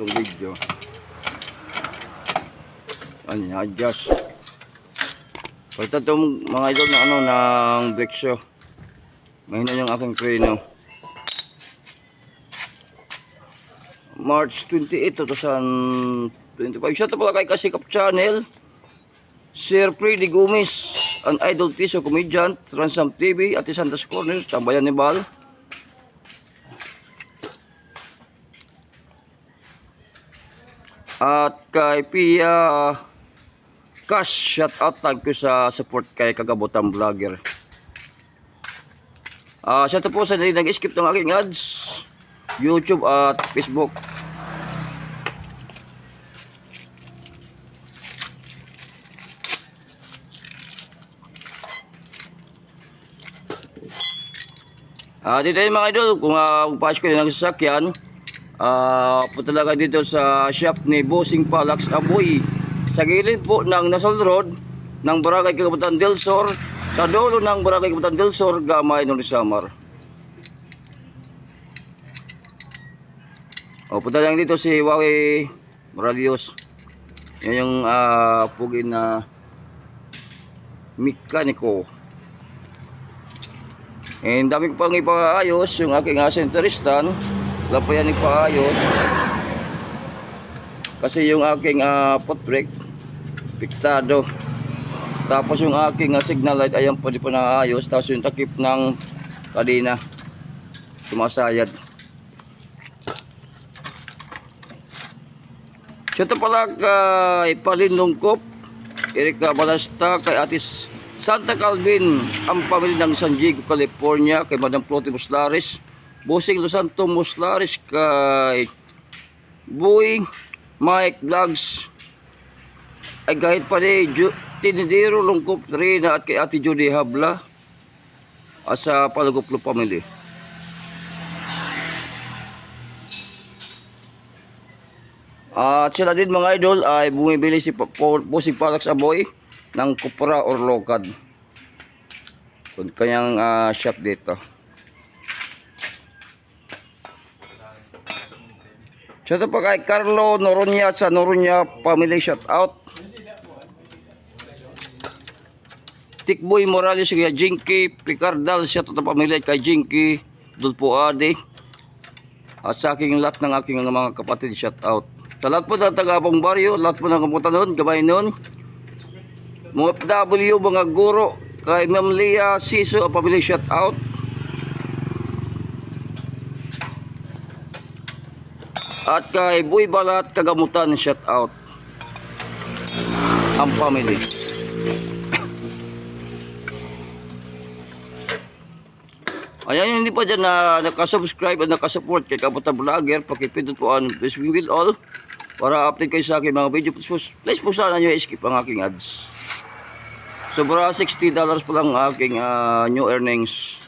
Itong video. Ano, adjust. Pagka itong mga idol ng ano, ng brake show. Mahina yung aking preno. March 28, 2025. Shout out pala kay Kasikap Channel. Sir Freddy Gomez, an idol tiso comedian, Transam TV, at Santas Corner, tambayan ni Bal. At kay Pia Cash, shout out thank you sa support kay Kagabutan Vlogger. Ah, shout out po sa nag-skip ng aking ads, YouTube at Facebook. Ah, dito yung mga idol, kung uh, pasok kayo ng sasakyan, ah, punta lang dito sa shop ni Bossing Palax Aboy. Sa gilid po ng Nasal Road ng Barangay Kabutan del Sur, sa dulo ng Barangay Kabutan del Sur, Gamay, North Samar. O, punta lang dito si Wawi Moralios. Yan yung ah, pugin na mekaniko. And dami ko pang ipaayos yung aking asin Wala pa yan ipaayos. Kasi yung aking uh, foot brake, piktado. Tapos yung aking uh, signal light, ayan pa di naayos. Tapos yung takip ng kadena, sumasayad. So ito pala kay Palin Lungkop, Erika Balasta, kay Atis Santa Calvin, ang pamilya ng San Diego, California, kay Madam Clote Muslares, Busing Lusanto Muslares, kay Boy Mike Vlogs, ay kahit pa ni Ju- Tinidero Lungkop Rina at kay Ate Judy Habla, at sa Palagoplo Family. At sila din mga idol ay bumibili si Busing Palax Aboy ng Kupra or Lokad. Kung kanyang ah, shop dito. Shout out pa kay Carlo Noronya sa Noronya Family Shout out. Tikboy Morales kay Jinky Picardal shout out pamilya kay Jinky Dulpo Ade. At sa aking lahat ng aking mga kapatid shout out. Sa lahat po ng taga-abong baryo, lahat po ng kamutan nun, gabay nun, mga W, mga guro, kay Ma'am Leah Siso, pamilya shout out. At kay Boy Balat, kagamutan, shout out. Ang family. Ayan yung hindi pa dyan na nakasubscribe at nakasupport kay Kabutan Vlogger, pakipindot po ang we will all para update kayo sa aking mga video. Please, please po sana nyo skip ang aking ads. Sobra $60 pa lang ang aking ah, new earnings.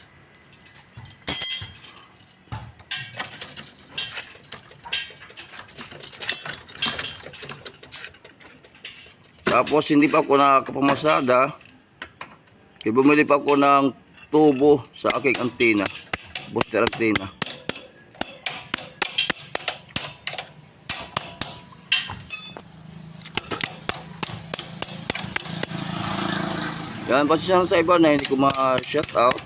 Tapos hindi pa ako nakapamasada. Kaya bumili pa ako ng tubo sa aking antena. Booster antena. Yan, pasensya sa iba na hindi ko ma-shout out.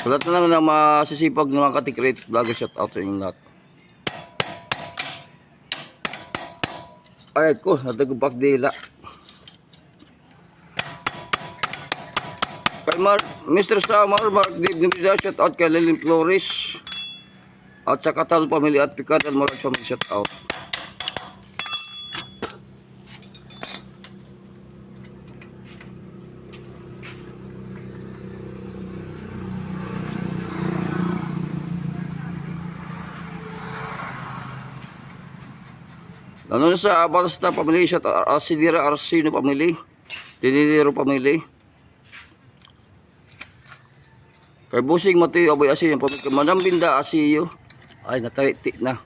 Sa lahat na lang na masisipag ng mga katikrit, vlogger shout out sa inyong lahat. Ay ko, natagubak dila. Kay Mar Mr. Samar, Mark Dave Nimida, shout out kay Lilin Flores. At sa Katal Family at Picadal Moral Family shout out. Lalo sa Balasta Family, out Asidira Arsino Family. Dinidiro Family. Kay Busing Mateo Aboy Asiyo, pamilya Madam Binda Asiyo. Ay, natariti na.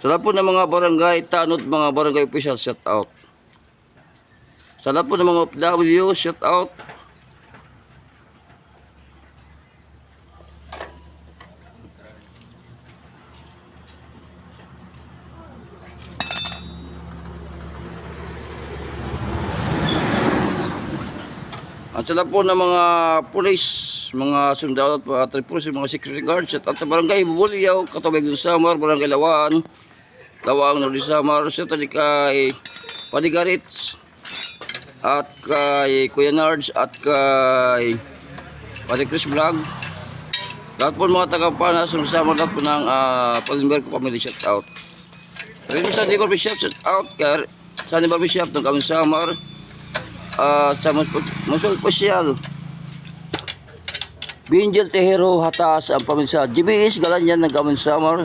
Sa lahat po ng mga barangay, tanod mga barangay official, shout out. Sa lahat po ng mga OFW, shout out. At lahat po ng mga pulis, mga sundalo at mga tripulis, mga security guards at at barangay Bubuliyaw, Katawag ng Samar, Barangay Lawaan, Lawang Nordi Samar, sa kay Panigarits, at kay Kuya Nards, at kay Pati Chris Vlog. Lahat po mga taga-panas Samar, lahat po ng uh, Palimber ko kami shout out. Rin sa Nicol Bishop, shout out kay Sunny Bishop ng kami Samar, at sa mas masul pasyal. Binjel Tejero Hatas ang paminsa. GBS Galanyan ng Gamin Summer.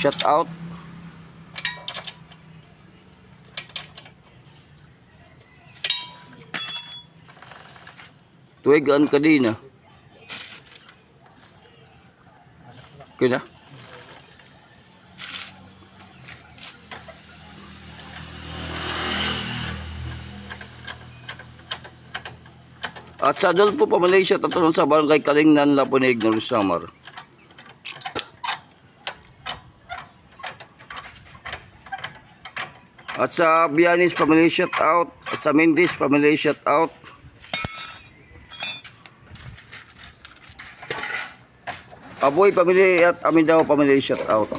Shout out. Tuwigan ka din At sa Adolfo po Malaysia, tatanong sa barangay Kalingnan, Lapunig, ng Samar. At sa Bianis Family shout out. At sa Mendes Family shout out. Aboy Family at Amindaw Family shout out.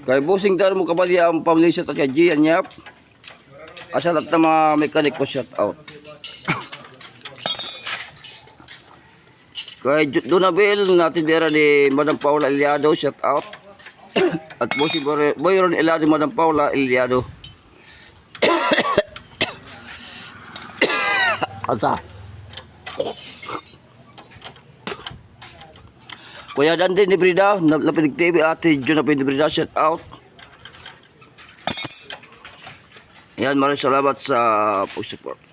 Kay busing dar mo kabali ang shout out kay Gian Yap. Asa lahat ng mga mechanic ko shout out. Kay Ju- Donabel natin dera ni Madam Paula Iliado shout out. At busing Boy- Boyron Iliado Madam Paula Iliado. Asa? Kuya Dante ni Brida, Lapinig TV, Ate Jun Lapinig Brida, shout out. Yan, maraming salamat sa pag-support.